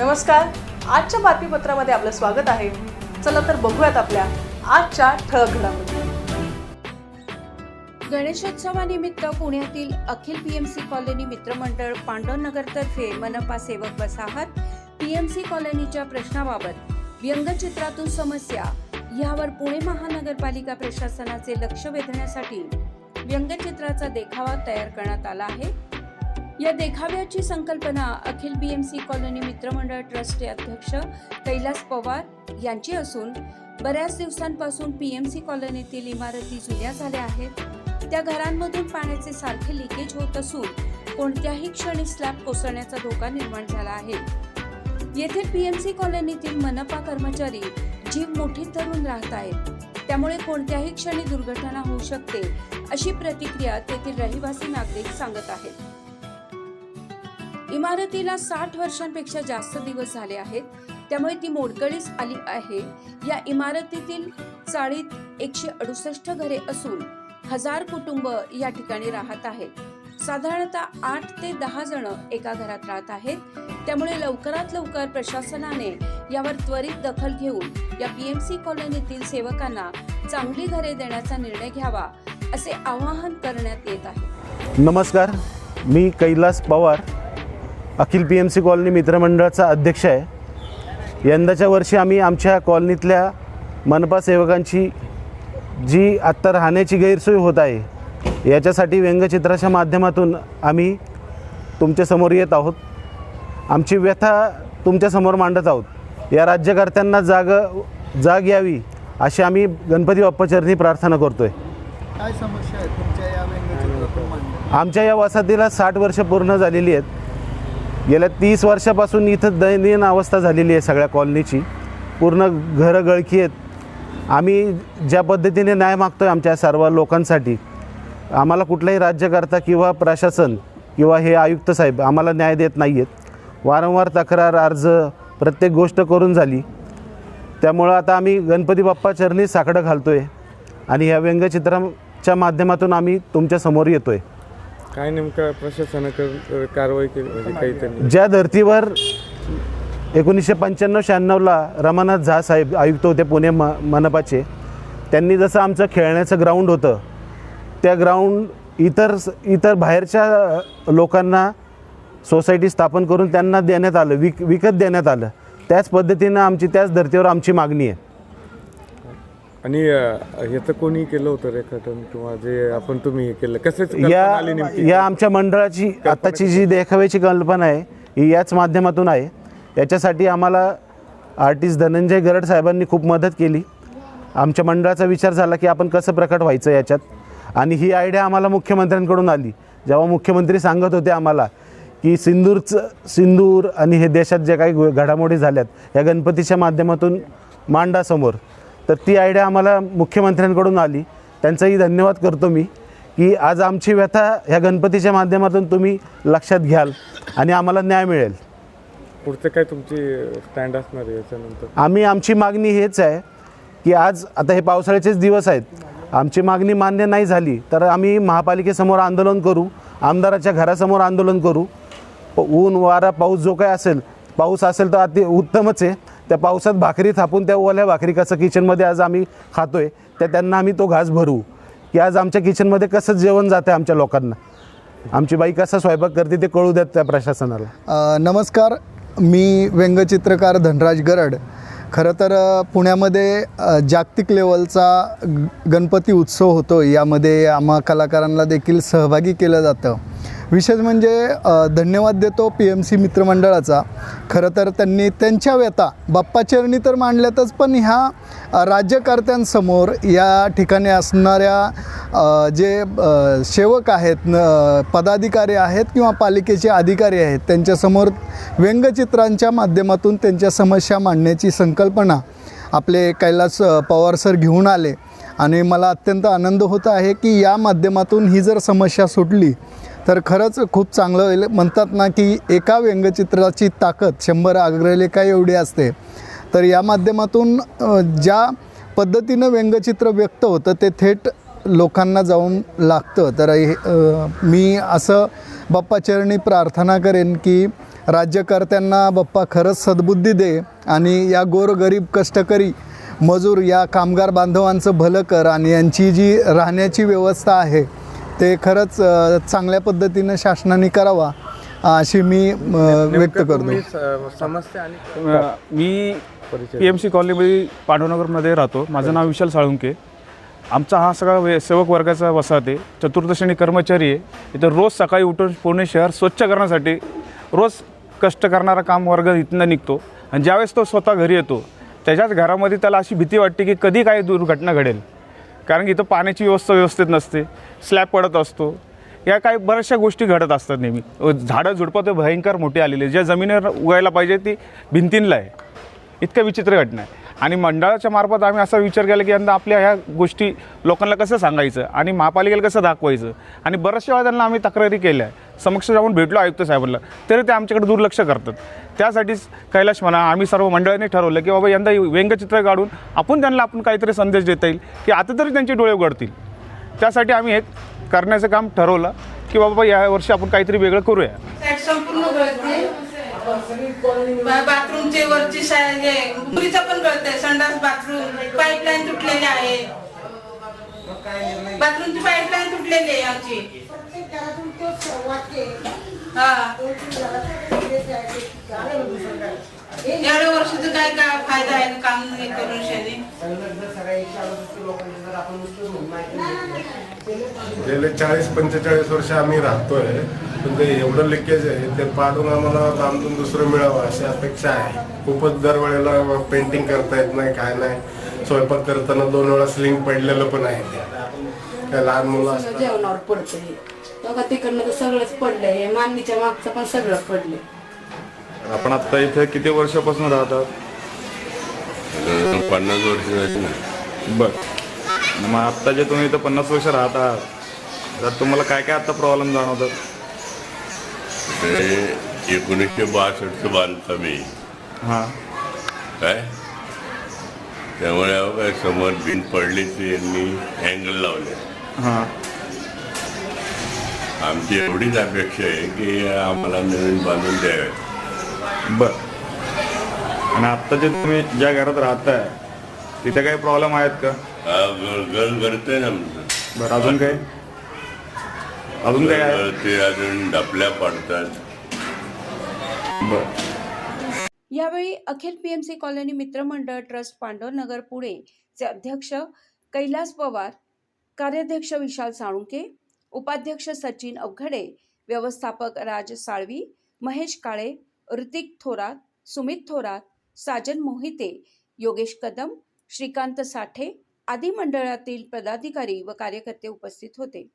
नमस्कार. आजच्या बातमीपत्रामध्ये आपलं स्वागत आहे. चला तर बघूयात आपल्या आजच्या ठळक घडामोडी. गणेशोत्सवानिमित्त पुण्यातील अखिल पीएमसी कॉलनी मित्रमंडळ पांडवनगरतर्फे मनपा सेवक वसाहत पीएमसी कॉलनीच्या प्रश्नाबाबत व्यंगचित्रातून समस्या यावर पुणे महानगरपालिका प्रशासनाचे लक्ष वेधण्यासाठी व्यंगचित्राचा देखावा तयार करण्यात आला आहे. या देखाव्याची संकल्पना अखिल बीएमसी कॉलनी मित्रमंडळ ट्रस्टचे अध्यक्ष कैलास पवार यांची असून बऱ्याच दिवसांपासून पीएमसी कॉलनीतील इमारती जुन्या झाल्या आहेत. त्या घरांमधून पाण्याचे सारखे लिकेज होत असून कोणत्याही क्षणी स्लॅब कोसळण्याचा धोका निर्माण झाला आहे. येथील पीएमसी कॉलनीतील मनपा कर्मचारी जीव मोठी धरून राहत आहेत. त्यामुळे कोणत्याही क्षणी दुर्घटना होऊ शकते अशी प्रतिक्रिया तेथील रहिवासी नागरिक सांगत आहेत. इमारतीला साठ वर्षांपेक्षा जास्त दिवस झाले आहेत. त्यामुळे ती मोडकळीस आली आहे. या इमारतीतील चाळीत एकशे अडुसष्ट घरे असून हजार कुटुंब या ठिकाणी राहत आहेत. साधारणतः आठ ते दहा जण एका घरात राहत आहेत. त्यामुळे लवकरात लवकर प्रशासनाने यावर त्वरित दखल घेऊन या पीएमसी कॉलनीतील सेवकांना चांगली घरे देण्याचा निर्णय घ्यावा असे आवाहन करण्यात येत आहे. नमस्कार मी Kailas Pawar Akhil P M C colony मित्रमंडळाचा अध्यक्ष आहे. यंदाच्या वर्षी आम्ही आमच्या कॉलनीतल्या मनपा सेवकांची जी आत्ता राहण्याची गैरसोय होत आहे याच्यासाठी व्यंगचित्राच्या माध्यमातून आम्ही तुमच्यासमोर येत आहोत. आमची व्यथा तुमच्यासमोर मांडत आहोत. या राज्यकर्त्यांना जाग जाग यावी अशी आम्ही गणपती बाप्पाचरणी प्रार्थना करतो आहे काय समस्या आहे तुमच्या या आमच्या या वसाहतीला साठ वर्ष पूर्ण झालेली आहेत. गेल्या तीस वर्षापासून इथं दैनंदिन अवस्था झालेली आहे सगळ्या कॉलनीची. पूर्ण घरं गळखी आहेत. आम्ही ज्या पद्धतीने न्याय मागतो आहे आमच्या सर्व लोकांसाठी आम्हाला कुठलाही राज्यकर्ता किंवा प्रशासन किंवा हे आयुक्त साहेब आम्हाला न्याय देत नाही आहेत वारंवार तक्रार अर्ज प्रत्येक गोष्ट करून झाली. त्यामुळं आता आम्ही गणपती बाप्पा चरणी साकडं घालतो आहे आणि ह्या व्यंगचित्राच्या माध्यमातून आम्ही तुमच्यासमोर येतो आहे काय नेमका प्रशासनाकडे कारवाई केली? म्हणजे काही ज्या धर्तीवर एकोणीसशे पंच्याण्णव शहाण्णवला रमानाथ झा साहेब आयुक्त होते पुणे म मनपाचे त्यांनी जसं आमचं खेळण्याचं ग्राउंड होतं त्या ग्राउंड इतर इतर बाहेरच्या लोकांना सोसायटी स्थापन करून त्यांना देण्यात आलं विक विकत देण्यात आलं. त्याच पद्धतीनं आमची त्याच धर्तीवर आमची मागणी आहे. आणि ह्याचं कोणी केलं होतं रेखाटन किंवा जे आपण तुम्ही हे केलं. आली या या आमच्या मंडळाची आत्ताची जी देखाव्याची कल्पना आहे ही याच माध्यमातून आहे. याच्यासाठी आम्हाला आर्टिस्ट धनंजय गरड साहेबांनी खूप मदत केली. आमच्या मंडळाचा विचार झाला की आपण कसं प्रकट व्हायचं याच्यात. आणि ही आयडिया आम्हाला मुख्यमंत्र्यांकडून आली. जेव्हा मुख्यमंत्री सांगत होते आम्हाला की सिंदूरचं सिंदूर आणि हे देशात जे काही घडामोडी झाल्यात या गणपतीच्या माध्यमातून मांडा समोर तर ती आयडिया आम्हाला मुख्यमंत्र्यांकडून आली. त्यांचाही धन्यवाद करतो मी की आज आमची व्यथा ह्या गणपतीच्या माध्यमातून तुम्ही लक्षात घ्याल आणि आम्हाला न्याय मिळेल. पुढचं काय तुमची स्टँड असणार आहे याच्यानंतर? आम्ही आमची मागणी हेच आहे की आज आता हे पावसाळ्याचेच दिवस आहेत. आमची मागणी मान्य नाही झाली तर आम्ही महापालिकेसमोर आंदोलन करू आमदाराच्या घरासमोर आंदोलन करू. ऊन वारा पाऊस जो काय असेल पाऊस असेल तर अति उत्तमच आहे. त्या पावसात भाकरी थापून त्या ओल्या भाकरी कसं किचनमध्ये आज आम्ही खातोय त्या त्यांना आम्ही तो घास भरू. की आज आमच्या किचनमध्ये कसं जेवण जातं आमच्या लोकांना? आमची बाई कसा स्वयंपाक करते ते कळू द्यात त्या प्रशासनाला. नमस्कार मी व्यंगचित्रकार धनराज गरड. खरं तर पुण्यामध्ये जागतिक लेवलचा ग- गणपती उत्सव होतो. यामध्ये आम्हा कलाकारांना देखील सहभागी केलं जातं. विशेष म्हणजे धन्यवाद देतो पी एम सी मित्रमंडळाचा. खरं तर त्यांनी त्यांच्या व्यथा बाप्पाचरणी तर मांडल्यातच पण ह्या राज्यकर्त्यांसमोर या ठिकाणी असणाऱ्या जे सेवक आहेत न पदाधिकारी आहेत किंवा पालिकेचे अधिकारी आहेत त्यांच्यासमोर व्यंगचित्रांच्या माध्यमातून त्यांच्या समस्या मांडण्याची संकल्पना आपले कैलास पवार सर घेऊन आले. आणि मला अत्यंत आनंद होत आहे की या माध्यमातून ही जर समस्या सुटली तर खरंच खूप चांगलं होईल. म्हणतात ना की एका व्यंगचित्राची ताकद शंभर अग्रलेखा एवढी असते. तर या माध्यमातून ज्या पद्धतीनं व्यंगचित्र व्यक्त होतं ते थेट लोकांना जाऊन लागतं. तर हे मी असं बाप्पाचरणी प्रार्थना करेन की राज्यकर्त्यांना बाप्पा खरंच सद्बुद्धी दे आणि या गोरगरीब कष्टकरी मजूर या कामगार बांधवांचं भलं कर आणि यांची जी राहण्याची व्यवस्था आहे ते खरंच चांगल्या पद्धतीनं शासनाने करावा अशी मी व्यक्त करतो. समस्या आणि मी पी एम सी कॉलनीमध्ये पांडवनगरमध्ये राहतो. माझं नाव विशाल साळुंके. आमचा हा सगळा वे सेवक वर्गाचा वसाहत आहे. चतुर्थ श्रेणी कर्मचारी आहे. इथं रोज सकाळी उठून पुणे शहर स्वच्छ करण्यासाठी रोज कष्ट करणारा काम वर्ग इथनं निघतो. आणि ज्यावेळेस तो स्वतः घरी येतो त्याच्याच घरामध्ये त्याला अशी भीती वाटते की कधी काही दुर्घटना घडेल. कारण की इथं पाण्याची व्यवस्था व्यवस्थित नसते स्लॅब पडत असतो. या काही बऱ्याचशा गोष्टी घडत असतात नेहमी. झाडं झुडपं तर भयंकर मोठी आलेले ज्या जमिनीवर उगायला पाहिजे ती भिंतींला आहे. इतकं विचित्र घटना आहे. आणि मंडळाच्या मार्फत आम्ही असा विचार केला की यंदा आपल्या ह्या गोष्टी लोकांना कसं सांगायचं आणि महापालिकेला कसं दाखवायचं? आणि बऱ्याचशा वेळा त्यांना आम्ही तक्रारी केल्या. समक्ष जाऊन भेटलो आयुक्त साहेबांना तरी ते आमच्याकडे दुर्लक्ष करतात. त्यासाठीच कैलाश म्हणा आम्ही सर्व मंडळाने ठरवलं की बाबा यंदा व्यंगचित्र काढून आपण त्यांना आपण काहीतरी संदेश देता येईल की आता तरी त्यांचे डोळे उघडतील. त्यासाठी आम्ही हे करण्याचं काम ठरवलं की बाबा या वर्षी आपण काहीतरी वेगळं करूया. संपूर्ण बाथरूमचे वरची साईड हे मुलीचं संडास बाथरूम पाईपलाईन तुटलेली आहे. बाथरूमची पाईपलाईन तुटलेली आहे आमची. हा. एवढ्या वर्षाचं काय काय फायदा आहे? काम हे करून शेणी गेले चाळीस पंचेचाळीस वर्ष आम्ही राहतोय. पण ते एवढं लिकेज आहे ते पाडून आम्हाला बांधून दुसरं मिळावं अशी अपेक्षा आहे. खूपच दरवेळेला पेंटिंग करता येत नाही काय नाही. स्वयंपाक करताना दोन वेळा स्लिंग पडलेलं पण आहे ते. काय लहान मुलं असतात. जेवणावर पडतंय बघा तिकडनं तर सगळंच पडलंय. मांडणीच्या मागचं पण सगळं पडलंय. आपण आत्ता इथे किती वर्षापासून राहतात? पन्नास वर्ष झाली ना. बर. मग आत्ता जे तुम्ही इथं पन्नास वर्ष राहत आहात तर तुम्हाला काय काय आता प्रॉब्लेम जाणवतात? ते एकोणीसशे बासष्टचं बांधकाम आहे. हां. काय? त्यामुळे समोर भिंत पडली ती यांनी अँगल लावले. हां. आमची एवढीच अपेक्षा आहे की आम्हाला नवीन बांधून द्यावे. बर. आणि आत्ता जे तुम्ही ज्या घरात राहताय तिथे काही प्रॉब्लेम आहेत का? गळ करते ना आमचं. बरं अजून काय अजून काय आहे? ते अजून डपल्या पडतात. बरं. यावेळी Akhil P M C colony Mitramandal trust Pandavnagar Pune चे अध्यक्ष कैलास पवार कार्याध्यक्ष विशाल साळुंके उपाध्यक्ष सचिन अवघडे व्यवस्थापक राज साळवी महेश काळे ऋतिक थोरात सुमित थोरात साजन मोहिते योगेश कदम श्रीकांत साठे आदी मंडळातील पदाधिकारी व कार्यकर्ते उपस्थित होते.